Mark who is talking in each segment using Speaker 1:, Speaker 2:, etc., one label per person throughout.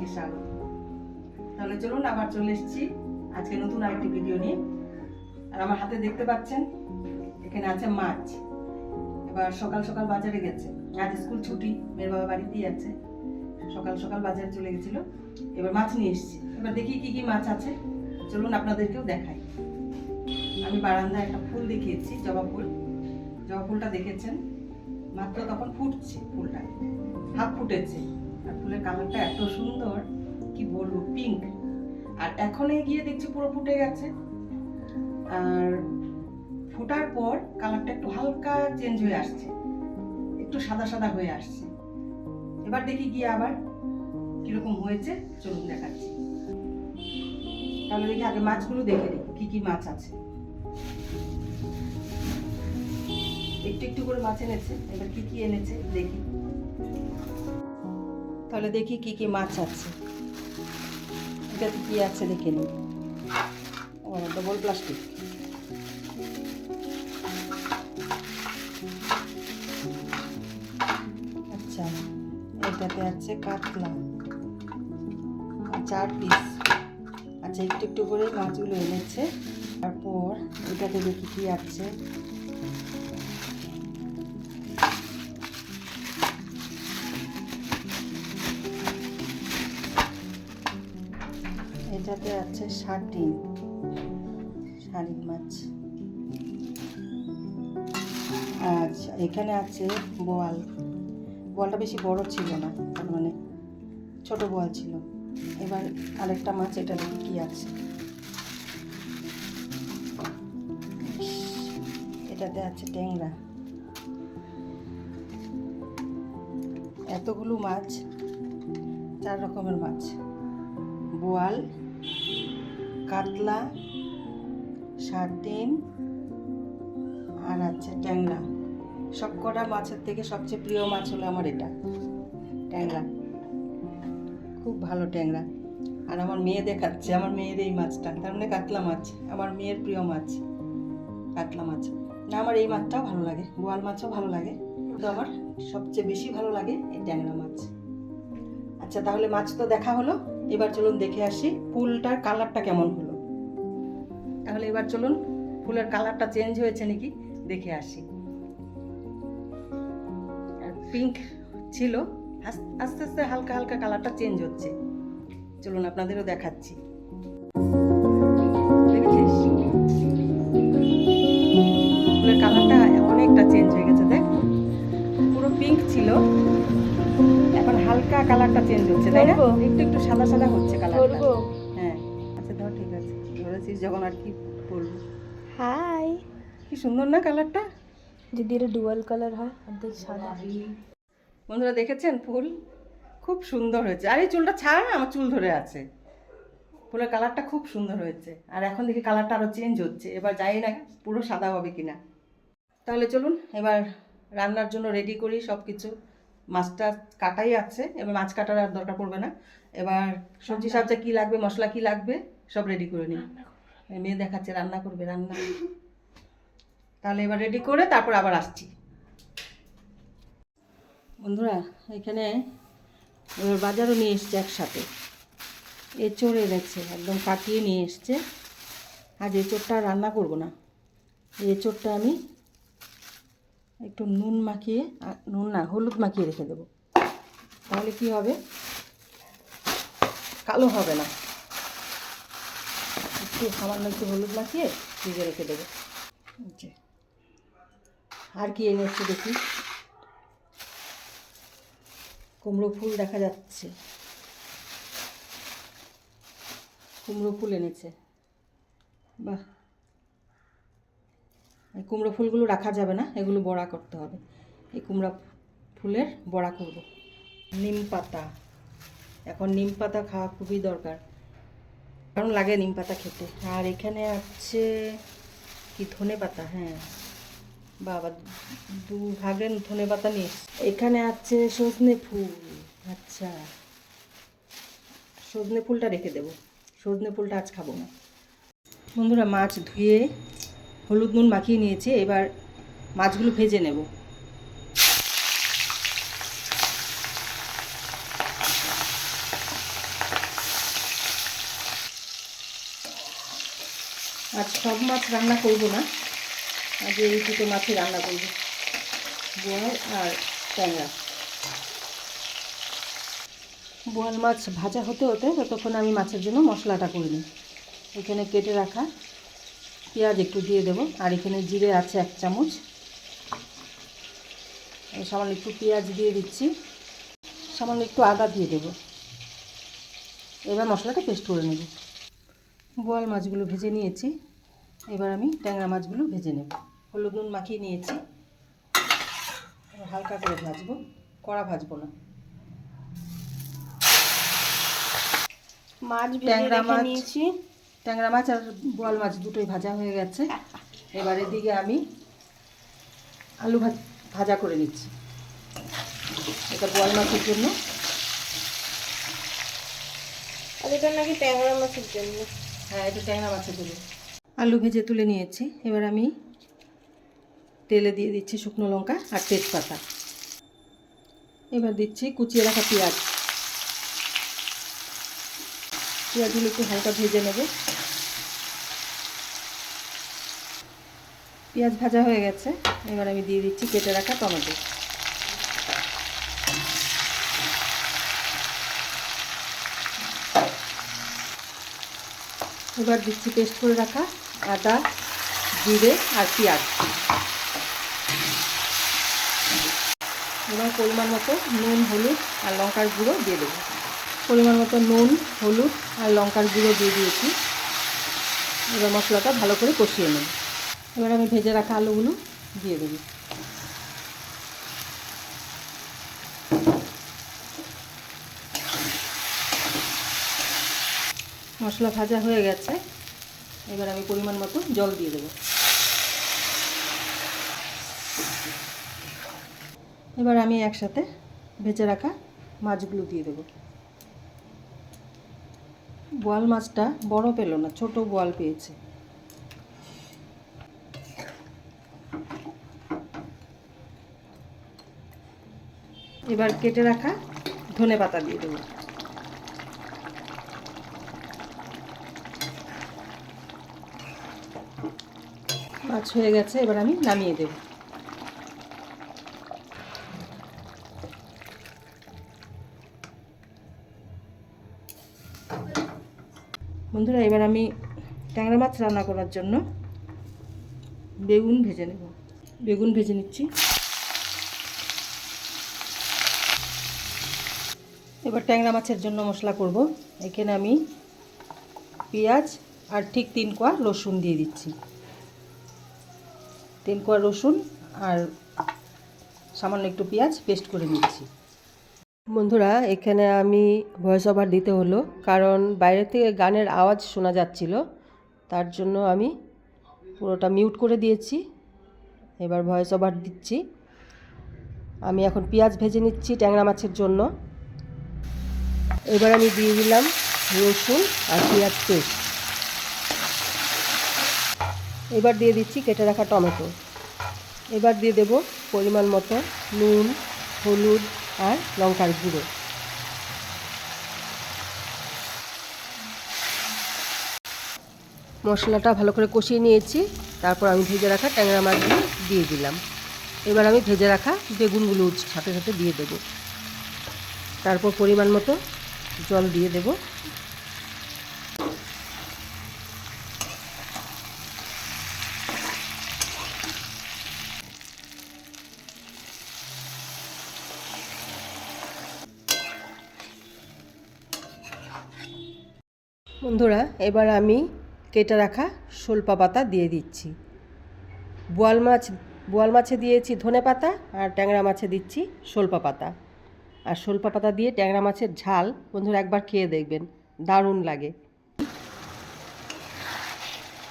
Speaker 1: আপনাদের সবাইকে স্বাগত। তাহলে চলুন আবার চলে এসেছি আজকে নতুন আরেকটি ভিডিও নিয়ে। আর আমার হাতে দেখতে পাচ্ছেন, এখানে আছে মাছ। এবার সকাল সকাল বাজারে গেছে। আজ স্কুল ছুটি, মেয়ের বাবা বাড়িতেই আছে। সকাল সকাল বাজারে চলে গেছিল। এবার মাছ নিয়ে এসেছি। এবার দেখি কি কি মাছ আছে। চলুন আপনাদেরকেও দেখাই। আমি বারান্দায় একটা ফুল দেখিয়েছি, জবা ফুল। জবা ফুলটা দেখেছেন? মাত্র তখন ফুটছে ফুলটা। হাফ ফুটেছে। আর ফুলের কালারটা এত সুন্দর, কি বলব পিঙ্ক আর এখন গিয়ে দেখছি পুরো ফুটে গেছে। আর ফোটার পর কালারটা একটু হালকা চেঞ্জ হয়ে আসছে। একটু সাদা সাদা হয়ে আসছে। এবার দেখি গিয়ে আবার কীরকম হয়েছে। চলুন দেখাচ্ছি। তাহলে দেখি আগে মাছগুলো দেখে নিই, কি কি মাছ আছে। একটু একটু করে মাছ এনেছে, এবার কি কি এনেছে দেখি। তাহলে দেখি কি কি মাছ আছে। এটাতে কি আছে দেখে নিই। ডবল প্লাস্টিক আচ্ছা এটাতে আছে কাতলা। চার পিস আচ্ছা একটু একটু করে মাছগুলো এনেছে। তারপর এটাতে দেখি কি আছে। শার্টিন শাড়ির মাছ। আচ্ছা এখানে আছে বোয়াল। বোয়ালটা বেশি বড় ছিল না, তার মানে ছোট বোয়াল ছিল। এবার আরেকটা মাছ, এটা কি আছে? এটাতে আছে ট্যাংরা। এতগুলো মাছ, চার রকমের মাছ। বোয়াল কাতলা সার্টিন আর আছে ট্যাংরা। সব কটা মাছের থেকে সবচেয়ে প্রিয় মাছ হলো আমার এটা, ট্যাংরা। খুব ভালো ট্যাংরা। আর আমার মেয়ে দেখাচ্ছে, আমার মেয়ের এই মাছটা, তার মানে কাতলা মাছ, আমার মেয়ের প্রিয় মাছ, কাতলা মাছ। না, আমার এই মাছটাও ভালো লাগে বোয়াল মাছও ভালো লাগে, কিন্তু আমার সবচেয়ে বেশি ভালো লাগে এই ট্যাংরা মাছ। আচ্ছা তাহলে মাছ তো দেখা হলো। এবার চলুন দেখে আসি ফুলটার কালারটা কেমন হলো। তাহলে এবার চলুন ফুলের কালারটা চেঞ্জ হয়েছে নাকি দেখে আসি। আর পিঙ্ক ছিল আস্তে আস্তে হালকা হালকা কালারটা চেঞ্জ হচ্ছে। চলুন আপনাদেরও দেখাচ্ছি? ফুলের কালারটা অনেকটা চেঞ্জ হয়ে গেছে, দেখ। কালারটা চেঞ্জ হচ্ছে তাই না? একটু একটু সাদা সাদা হচ্ছে কালারটা। হ্যাঁ। আচ্ছা ধর ঠিক আছে। ধরেছিস যখন আর কি বলব
Speaker 2: হাই।
Speaker 1: কি সুন্দর না কালারটা?
Speaker 2: যদি এটা ডুয়াল কালার হয় অর্ধেক সাদা।
Speaker 1: বন্ধুরা দেখেছেন ফুল? খুব সুন্দর হয়েছে। আর এই চুলটা ছাড় না, আমার চুল ধরে আছে। ফুলের কালারটা খুব সুন্দর হয়েছে। আর এখন দেখি কালারটা আরও চেঞ্জ হচ্ছে। এবার যাই না পুরো সাদা হবে কিনা। তাহলে চলুন এবার রান্নার জন্য রেডি করি সব কিছু মাছটা কাটাই আছে এবার মাছ কাটার আর দরকার পড়বে না। এবার সবজি সবজি কী লাগবে মশলা কী লাগবে সব রেডি করে নিই। মেয়ে দেখাচ্ছে রান্না করবে রান্না। তাহলে এবার রেডি করে তারপর আবার আসছি। বন্ধুরা এখানে এবার বাজারও নিয়ে এসছে একসাথে। এ এঁচড় এনেছে একদম কাটিয়ে নিয়ে এসছে। আজ এঁচড়টা আর রান্না করব না। এই এঁচড়টা আমি একটু নুন মাখিয়ে নুন না, হলুদ মাখিয়ে রেখে দেবো। তাহলে কি হবে? কালো হবে না। একটু সামান্য একটু হলুদ মাখিয়ে ভিজে রেখে দেবো। আর কি এনেছে দেখি? কুমড়ো ফুল দেখা যাচ্ছে। কুমড়ো ফুল এনেছে। বাহ! কুমড়ো ফুলগুলো রাখা যাবে না, এগুলো বড়া করতে হবে। এই কুমড়া ফুলের বড়া করব। নিম পাতা। এখন নিম পাতা খাওয়া খুবই দরকার। কারণ লাগে নিম পাতা খেতে। আর এখানে আছে কি, ধনে পাতা হ্যাঁ। বাবা, দু ভাগের ধনে পাতা নিয়ে এখানে আছে সজনে ফুল। আচ্ছা। সজনে ফুলটা রেখে দেবো। সজনে ফুলটা আজ খাব না। বন্ধুরা, মাছ ধুয়ে হলুদ নুন মাখিয়ে নিয়েছি, এবার মাছগুলো ভেজে নেব। আর সব মাছ রান্না করব না আজ এই দুটো মাছে রান্না করব, বোয়াল আর ট্যাংরা। বোয়াল মাছ ভাজা হতে হতে ততক্ষণ আমি মাছের জন্য মশলাটা করে নিই। এখানে কেটে রাখা পেঁয়াজ একটু দিয়ে দেবো। আর এখানে জিরে আছে এক চামচ। সামান্য একটু পেঁয়াজ দিয়ে দিচ্ছি। সামান্য একটু আদা দিয়ে দেবো। এবার মশলাটা পেস্ট করে নেব। বোয়াল মাছগুলো ভেজে নিয়েছি। এবার আমি ট্যাংরা মাছগুলো ভেজে নেব। হলুদ নুন মাখিয়ে নিয়েছি। এবার হালকা করে ভাজবো। কড়া ভাজবো না।
Speaker 2: মাছ ভেজে
Speaker 1: ট্যাংরা মাছ।
Speaker 2: নিয়েছি।
Speaker 1: ট্যাংরা মাছ আর বোয়াল মাছ দুটোই ভাজা হয়ে গেছে। এবার এদিকে আমি আলু ভাজ- ভাজা করে নিচ্ছি। এটা বোয়াল মাছের জন্য।
Speaker 2: আর এটা নাকি ট্যাংরা মাছের জন্য।
Speaker 1: হ্যাঁ এটা ট্যাংরা মাছের জন্য। আলু ভেজে তুলে নিয়েছি। এবার আমি তেলে দিয়ে দিচ্ছি শুকনো লঙ্কা আর তেজপাতা। এবার দিচ্ছি কুচিয়ে রাখা পেঁয়াজ। পেঁয়াজগুলো একটু হালকা ভেজে নেব। পেঁয়াজ ভাজা হয়ে গেছে। এবার আমি দিয়ে দিচ্ছি কেটে রাখা টমেটো। এবার দিচ্ছি পেস্ট করে রাখা আদা, জিরে আর পেঁয়াজ। এবার পরিমাণ মতো নুন, হলুদ আর লঙ্কার গুঁড়ো দিয়ে দেবো। পরিমাণ মতো নুন, হলুদ আর লঙ্কার গুঁড়ো দিয়ে দিয়েছি। এবার মশলাটা ভালো করে কষিয়ে নেব। এবার আমি ভেজে রাখা আলুগুলো দিয়ে দেবো। মশলা ভাজা হয়ে গেছে। এবার আমি পরিমাণ মতো জল দিয়ে দেবো। এবার আমি একসাথে ভেজে রাখা মাছগুলো দিয়ে দেবো। বোয়াল মাছটা বড় পেল না, ছোট বোয়াল পেয়েছে। এবার কেটে রাখা ধনে পাতা দিয়ে দেবো। মাছ হয়ে গেছে, এবার আমি নামিয়ে দেব। বন্ধুরা, এবার আমি ট্যাংরা মাছ রান্না করার জন্য বেগুন ভেজে নেব। বেগুন ভেজে নিচ্ছি। এবার ট্যাংরা মাছের জন্য মশলা করব। এখানে আমি পেঁয়াজ আর ঠিক তিন কোয়া রসুন দিয়ে দিচ্ছি। তিন কোয়া রসুন আর সামান্য একটু পেঁয়াজ পেস্ট করে নিচ্ছি। বন্ধুরা, এখানে আমি ভয়েস ওভার দিতে হলো, কারণ বাইরে থেকে গানের আওয়াজ শোনা যাচ্ছিল, তার জন্য আমি পুরোটা মিউট করে দিয়েছি। এবার ভয়েস ওভার দিচ্ছি। আমি এখন পেঁয়াজ ভেজে নিচ্ছি ট্যাংরা মাছের জন্য। এবার আমি দিয়ে দিলাম রসুন আর পেঁয়াজ পেস্ট। এবার দিয়ে দিচ্ছি কেটে রাখা টমেটো। এবার দিয়ে দেব পরিমাণ মতো নুন, হলুদ আর লঙ্কার গুঁড়ো। মশলাটা ভালো করে কষিয়ে নিয়েছি। তারপর আমি ভেজে রাখা ট্যাংরা মাছগুলো দিয়ে দিলাম। এবার আমি ভেজে রাখা বেগুনগুলো সাথে সাথে দিয়ে দেবো। তারপর পরিমাণ মতো জল দিয়ে দেবো। বন্ধুরা, এবার আমি কেটে রাখা শোলপা পাতা দিয়ে দিচ্ছি। বোয়াল মাছ, বোয়াল মাছে দিয়েছি ধনে পাতা আর ট্যাংরা মাছে দিচ্ছি শোলপা পাতা। আর শোলপা পাতা দিয়ে ট্যাংরা মাছের ঝাল বন্ধুরা একবার খেয়ে দেখবেন, দারুণ লাগে।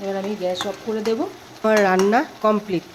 Speaker 1: এবার আমি গ্যাস অফ করে দেব। আমার রান্না কমপ্লিট।